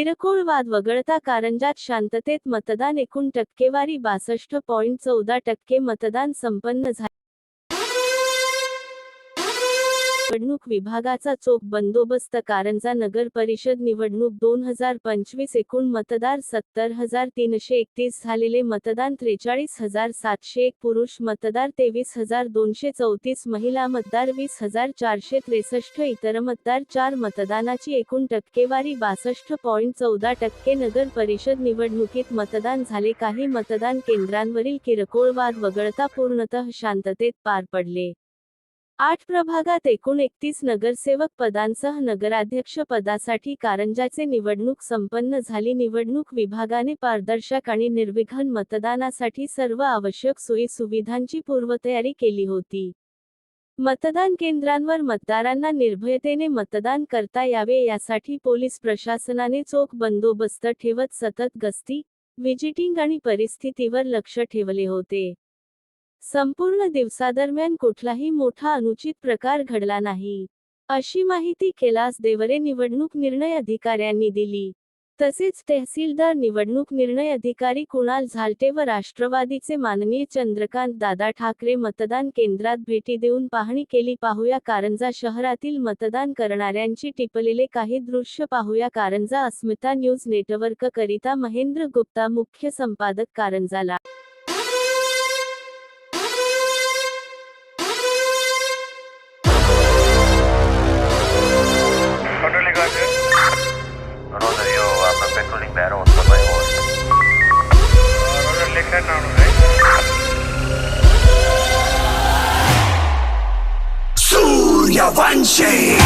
किरकोळ वाद वगळता कारंजात शांततेत मतदान एकूण टक्केवारी बासष्ट पॉईंट चौदा टक्के मतदान संपन्न झाले निवडणूक विभागाचा चोख बंदोबस्त कारंजा नगर परिषद निवडणूक दोन हजार पंचवीस एकूण मतदार सत्तर हजार तीनशे एकतीस झालेले मतदान त्रेचाळीस हजार सातशे एक पुरुष मतदार तेवीस हजार दोनशे चौतीस महिला मतदार वीस हजार चारशे त्रेसष्ट इतर मतदार चार मतदानाची एकूण टक्केवारी बासष्ट पॉईंट चौदा टक्के नगर परिषद निवडणुकीत मतदान झाले. काही मतदान केंद्रांवरील किरकोळ वाद वगळता पूर्णतः शांततेत पार पडले. आठ प्रभागात एकूण एकतीस नगरसेवक पदांसह नगराध्यक्ष पदासाठी कारंजाचे निवडणूक संपन्न झाली. निवडणूक विभागाने पारदर्शक आणि निर्विघ्न मतदानासाठी सर्व आवश्यक सोयी सुविधांची पूर्वतयारी केली होती. मतदान केंद्रांवर मतदारांना निर्भयतेने मतदान करता यावे यासाठी पोलीस प्रशासनाने चोख बंदोबस्त ठेवत सतत गस्ती व्हिजिटिंग आणि परिस्थितीवर लक्ष ठेवले होते. संपूर्ण दिवसादरम्यान कुठलाही मोठा अनुचित प्रकार घडला नाही. अशी माहिती कैलास देवरे निवडणूक निर्णय अधिकाऱ्यांनी दिली. तसेच तहसीलदार निवडणूक निर्णय अधिकारी कुणाल झालटे व राष्ट्रवादीचे माननीय चंद्रकांत दादा ठाकरे मतदान केंद्रात भेटी देऊन पाहणी केली. पाहूया कारंजा शहरातील मतदान करणाऱ्यांची टिपलेले काही दृश्य पाहूया. कारंजा अस्मिता न्यूज नेटवर्क करिता महेंद्र गुप्ता मुख्य संपादक कारंजाला. Striker? Roger, you are not controlling the arrows for my horse. Uh, Roger, late at now, right? Surya Vanshi!